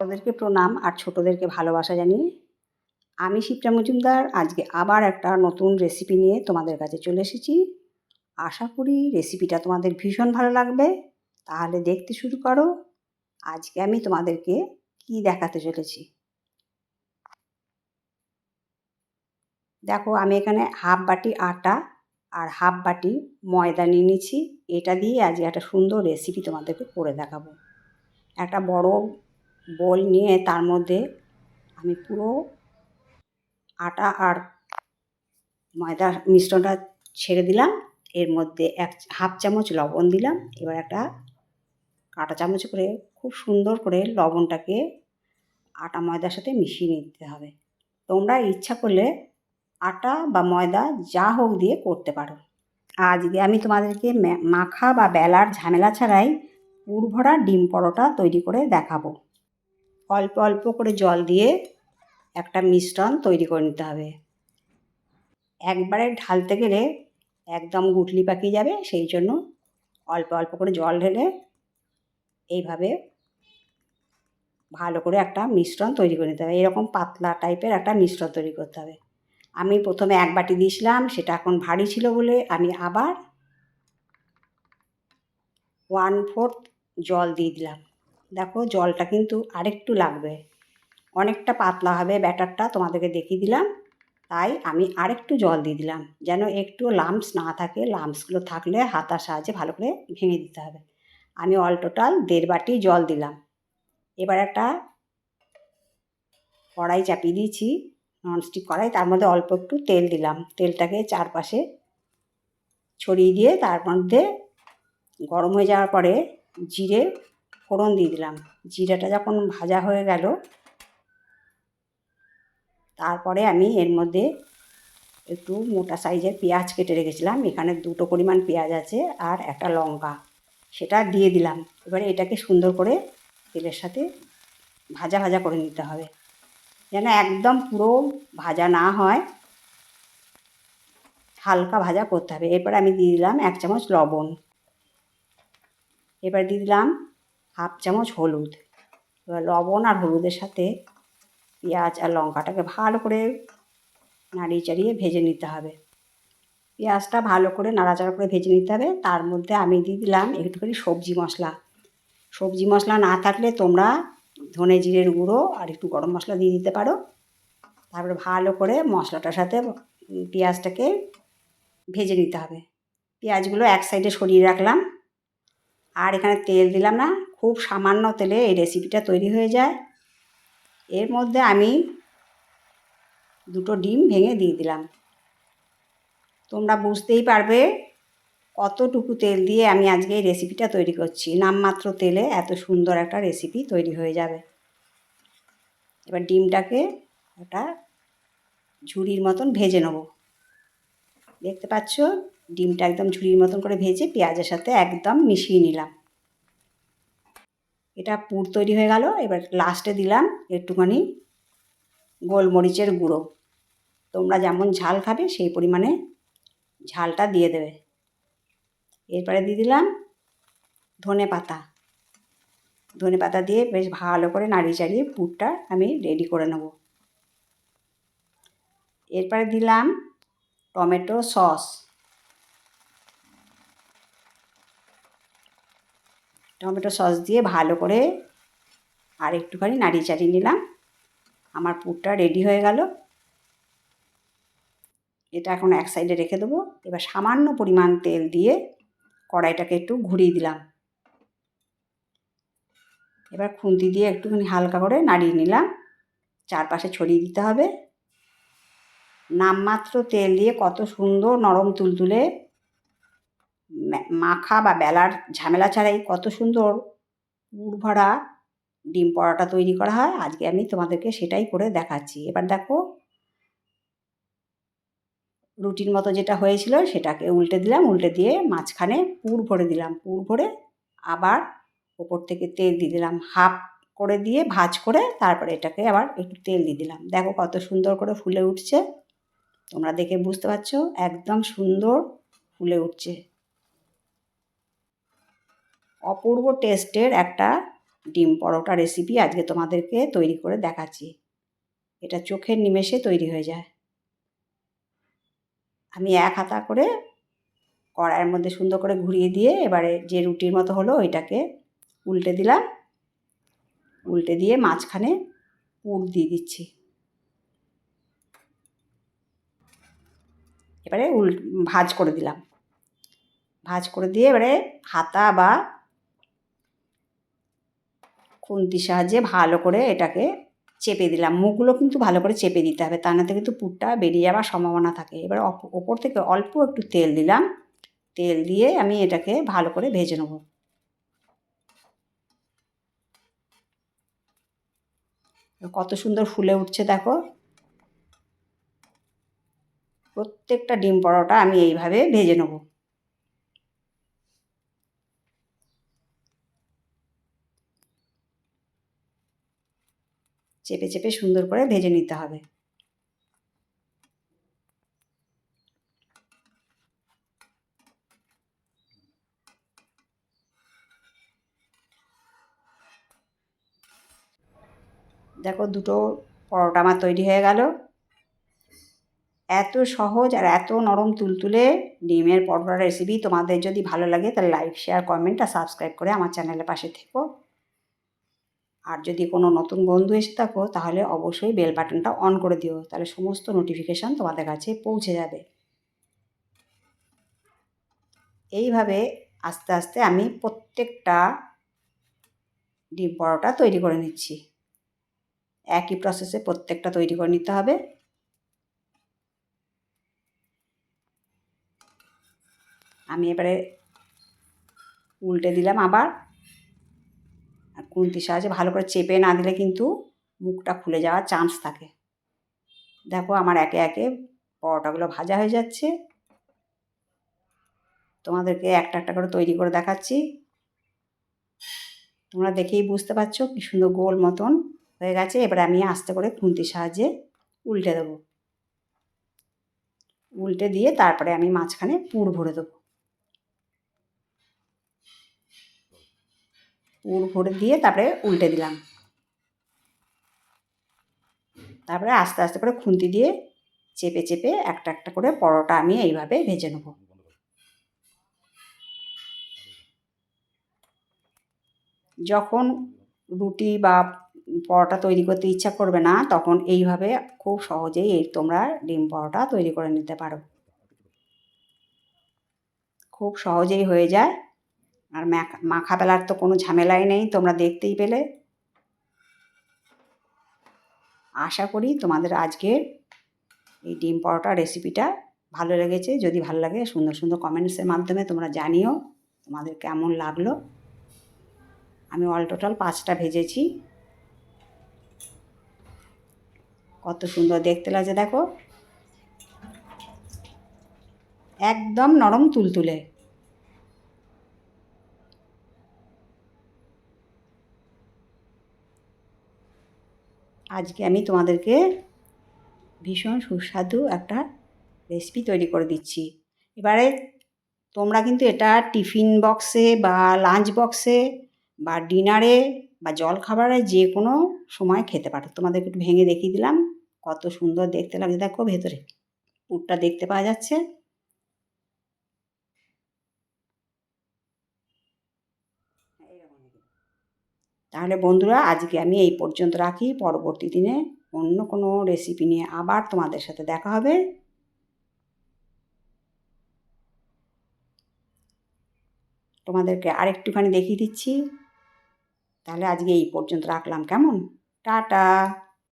বড়দেরকে প্রণাম আর ছোটদেরকে ভালোবাসা জানিয়ে আমি শিপ্রা মজুমদার। আজকে আবার একটা নতুন রেসিপি নিয়ে তোমাদের কাছে চলে এসেছি। আশা করি রেসিপিটা তোমাদের ভীষণ ভালো লাগবে। তাহলে দেখতে শুরু করো। আজকে আমি তোমাদেরকে কি দেখাতে চলেছি। দেখো, আমি এখানে হাফ বাটি আটা আর হাফ বাটি ময়দা নিয়ে নিচ্ছি। এটা দিয়ে আজকে একটা সুন্দর রেসিপি তোমাদেরকে করে দেখাবো। একটা বড় বোল নিয়ে তার মধ্যে আমি পুরো আটা আর ময়দার মিশ্রণটা ছেড়ে দিলাম। এর মধ্যে এক হাফ চামচ লবণ দিলাম। এবার একটা কাঁটা চামচ করে, খুব সুন্দর করে লবণটাকে আটা ময়দার সাথে মিশিয়ে নিতে হবে। তোমরা ইচ্ছা করলে আটা বা ময়দা যা হোক দিয়ে করতে পারো। আজকে আমি তোমাদেরকে মাখা বা বেলার ঝামেলা ছাড়াই পুর ভরা ডিম পরোটা তৈরি করে দেখাবো। অল্প অল্প করে জল দিয়ে একটা মিশ্রণ তৈরি করে নিতে হবে। একবারে ঢালতে গেলে একদম গুটলি পাকিয়ে যাবে, সেই জন্য অল্প অল্প করে জল ঢেলে এইভাবে ভালো করে একটা মিশ্রণ তৈরি করে নিতে হবে। এরকম পাতলা টাইপের একটা মিশ্রণ তৈরি করতে হবে। আমি প্রথমে এক বাটি দিয়েছিলাম, সেটা এখন ভারী ছিল বলে আমি আবার ওয়ান ফোর্থ জল দিয়ে দিলাম। দেখো জলটা কিন্তু আরেকটু লাগবে। অনেকটা পাতলা হবে ব্যাটারটা, তোমাদেরকে দেখিয়ে দিলাম। তাই আমি আরেকটু জল দিয়ে দিলাম, যেন একটু লাম্পস না থাকে। লাম্পসগুলো থাকলে হাতার সাহায্যে ভালো করে ভেঙে দিতে হবে। আমি অল টোটাল দেড় বাটি জল দিলাম। এবার একটা কড়াই চাপিয়ে দিয়েছি ননস্টিক কড়াই, তার মধ্যে অল্প একটু তেল দিলাম। তেলটাকে চারপাশে ছড়িয়ে দিয়ে তার মধ্যে গরম হয়ে যাওয়ার পরে জিরে ফোড়ন দিয়ে দিলাম। জিরাটা যখন ভাজা হয়ে গেল, তারপরে আমি এর মধ্যে একটু মোটা সাইজের পেঁয়াজ কেটে রেখেছিলাম। এখানে দুটো পরিমাণ পেঁয়াজ আছে আর একটা লঙ্কা। সেটা দিয়ে দিলাম। এবারে এটাকে সুন্দর করে তেলের সাথে ভাজা ভাজা করে নিতে হবে। যেন একদম পুরো ভাজা না হয়, হালকা ভাজা করতে হবে। এরপর আমি দিয়ে দিলাম এক চামচ লবণ। এবার দিয়ে দিলাম হাফ চামচ হলুদ। এবার লবণ আর হলুদের সাথে পেঁয়াজ আর লঙ্কাটাকে ভালো করে নাড়িয়ে চাড়িয়ে ভেজে নিতে হবে। পেঁয়াজটা ভালো করে নাড়াচাড়া করে ভেজে নিতে হবে। তার মধ্যে আমি দিয়ে দিলাম একটুখানি সবজি মশলা। সবজি মশলা না থাকলে তোমরা ধনে জিরের গুঁড়ো আর একটু গরম মশলা দিয়ে দিতে পারো। তারপরে ভালো করে মশলাটার সাথে পেঁয়াজটাকে ভেজে নিতে হবে। পেঁয়াজগুলো এক সাইডে সরিয়ে রাখলাম। আর এখানে তেল দিলাম না। খুব সামান্য তেলে এই রেসিপিটা তৈরি হয়ে যায়। এর মধ্যে আমি দুটো ডিম ভেঙে দিয়ে দিলাম। তোমরা বুঝতেই পারবে কতটুকু তেল দিয়ে আমি আজকে এই রেসিপিটা তৈরি করছি। নামমাত্র তেলে এত সুন্দর একটা রেসিপি তৈরি হয়ে যাবে। এবার ডিমটাকে একটা ঝুড়ির মতন ভেজে নেব। দেখতে পাচ্ছ? ডিমটা একদম ঝুড়ির মতন করে ভেজে পেঁয়াজের সাথে একদম মিশিয়ে নিলাম। এটা পুর তৈরি হয়ে গেল, এবার লাস্টে দিলাম একটুখানি গোলমরিচের গুঁড়ো। তোমরা যেমন ঝাল খাবে সেই পরিমাণে ঝালটা দিয়ে দেবে। এরপরে দিয়ে দিলাম ধনে পাতা। ধনে পাতা দিয়ে বেশ ভালো করে নাড়িয়ে চাড়িয়ে পুরটা আমি রেডি করে নেব। এরপরে দিলাম টমেটো সস। টমেটো সস দিয়ে ভালো করে আর একটুখানি নাড়িয়ে চাড়িয়ে নিলাম। আমার পুরটা রেডি হয়ে গেল। এটা এখন এক সাইডে রেখে দেবো। এবার সামান্য পরিমাণ তেল দিয়ে কড়াইটাকে একটু ঘুরিয়ে দিলাম। এবার খুন্তি দিয়ে একটুখানি হালকা করে নাড়িয়ে নিলাম। চারপাশে ছড়িয়ে দিতে হবে। নামমাত্র তেল দিয়ে কত সুন্দর নরম তুলতুলে মাখা বা বেলার ঝামেলা ছাড়াই কত সুন্দর পুর ভরা ডিম পরোটা তৈরি করা হয়। আজকে আমি তোমাদেরকে সেটাই করে দেখাচ্ছি। এবার দেখো, রুটির মতো যেটা হয়েছিল সেটাকে উল্টে দিলাম, উল্টে দিয়ে মাঝখানে পুর ভরে দিলাম। পুর ভরে আবার ওপর থেকে তেল দিয়ে দিলাম। হাফ করে দিয়ে ভাজ করে তারপরে এটাকে আবার একটু তেল দিয়ে দিলাম। দেখো কত সুন্দর করে ফুলে উঠছে। তোমরা দেখে বুঝতে পারছ? একদম সুন্দর ফুলে উঠছে। অপূর্ব টেস্টের একটা ডিম পরোটা রেসিপি আজকে তোমাদেরকে তৈরি করে দেখাচ্ছি। এটা চোখের নিমেষে তৈরি হয়ে যায়। আমি এক হাতা করে কড়াইয়ের মধ্যে সুন্দর করে ঘুরিয়ে দিয়ে এবারে যে রুটির মতো হলো ওইটাকে উল্টে দিলাম। উল্টে দিয়ে মাঝখানে পুর দিয়ে দিচ্ছি। এবারে উল ভাজ করে দিলাম। ভাজ করে দিয়ে এবারে হাতা বা খুন্তির সাহায্যে ভালো করে এটাকে চেপে দিলাম। মুখগুলো কিন্তু ভালো করে চেপে দিতে হবে, তা নাতে কিন্তু পুরটা বেরিয়ে যাওয়ার সম্ভাবনা থাকে। এবার ওপর থেকে অল্প একটু তেল দিলাম। তেল দিয়ে আমি এটাকে ভালো করে ভেজে নেব। কত সুন্দর ফুলে উঠছে দেখো। প্রত্যেকটা ডিম পরোটা আমি এইভাবে ভেজে নেব। চেপে চেপে সুন্দর করে ভেজে নিতে হবে। দেখো দুটো পরোটা আমার তৈরি হয়ে গেল। এত সহজ আর এত নরম তুলতুলে ডিমের পরোটা রেসিপি তোমাদের যদি ভালো লাগে তাহলে লাইক শেয়ার কমেন্ট আর সাবস্ক্রাইব করে আমার চ্যানেলের পাশে থেকো। আর যদি কোনো নতুন বন্ধু এসে থাকো, তাহলে অবশ্যই বেল বাটনটা অন করে দিও। তাহলে সমস্ত নোটিফিকেশান তোমাদের কাছে পৌঁছে যাবে। এইভাবে আস্তে আস্তে আমি প্রত্যেকটা ডিম পরোটা তৈরি করে নিচ্ছি। একই প্রসেসে প্রত্যেকটা তৈরি করে নিতে হবে। আমি এবারে উল্টে দিলাম আবার। আর খুন্তির সাহায্যে ভালো করে চেপে না দিলে কিন্তু মুখটা খুলে যাওয়ার চান্স থাকে। দেখো আমার একে একে পরোটাগুলো ভাজা হয়ে যাচ্ছে। তোমাদেরকে একটা একটা করে তৈরি করে দেখাচ্ছি। তোমরা দেখেই বুঝতে পারছ কি সুন্দর গোল মতন হয়ে গেছে। এবারে আমি আস্তে করে খুন্তির সাহায্যে উল্টে দেবো। উল্টে দিয়ে তারপরে আমি মাঝখানে পুর ভরে দেবো। পুর ভরে দিয়ে তারপরে উল্টে দিলাম। তারপরে আস্তে আস্তে করে খুন্তি দিয়ে চেপে চেপে একটা একটা করে পরোটা আমি এইভাবে ভেজে নেব। যখন রুটি বা পরোটা তৈরি করতে ইচ্ছা করবে না, তখন এইভাবে খুব সহজেই এই তোমরা ডিম পরোটা তৈরি করে নিতে পারো। খুব সহজেই হয়ে যায়। আর মাখা বেলার তো কোনো ঝামেলাই নেই, তোমরা দেখতেই পেলে। আশা করি তোমাদের আজকের এই ডিম পরোটা রেসিপিটা ভালো লেগেছে। যদি ভালো লাগে, সুন্দর সুন্দর কমেন্টসের মাধ্যমে তোমরা জানিও তোমাদের কেমন লাগল। আমি অল টোটাল পাঁচটা ভেজেছি। কত সুন্দর দেখতে লাগছে, দেখো। একদম নরম তুলতুলে। আজকে আমি তোমাদেরকে ভীষণ সুস্বাদু একটা রেসিপি তৈরি করে দিচ্ছি। এবারে তোমরা কিন্তু এটা টিফিন বক্সে বা লাঞ্চ বক্সে বা ডিনারে বা জল খাবারে যে কোনো সময় খেতে পারো। তোমাদেরকে একটু ভেঙে দেখিয়ে দিলাম, কত সুন্দর দেখতে লাগছে। দেখো ভেতরে পুরটা দেখতে পাওয়া যাচ্ছে। তাহলে বন্ধুরা, আজকে আমি এই পর্যন্ত রাখি। পরবর্তী দিনে অন্য কোনো রেসিপি নিয়ে আবার তোমাদের সাথে দেখা হবে। তোমাদেরকে আরেকটুখানি দেখিয়ে দিচ্ছি। তাহলে আজকে এই পর্যন্ত রাখলাম। কেমন? টাটা!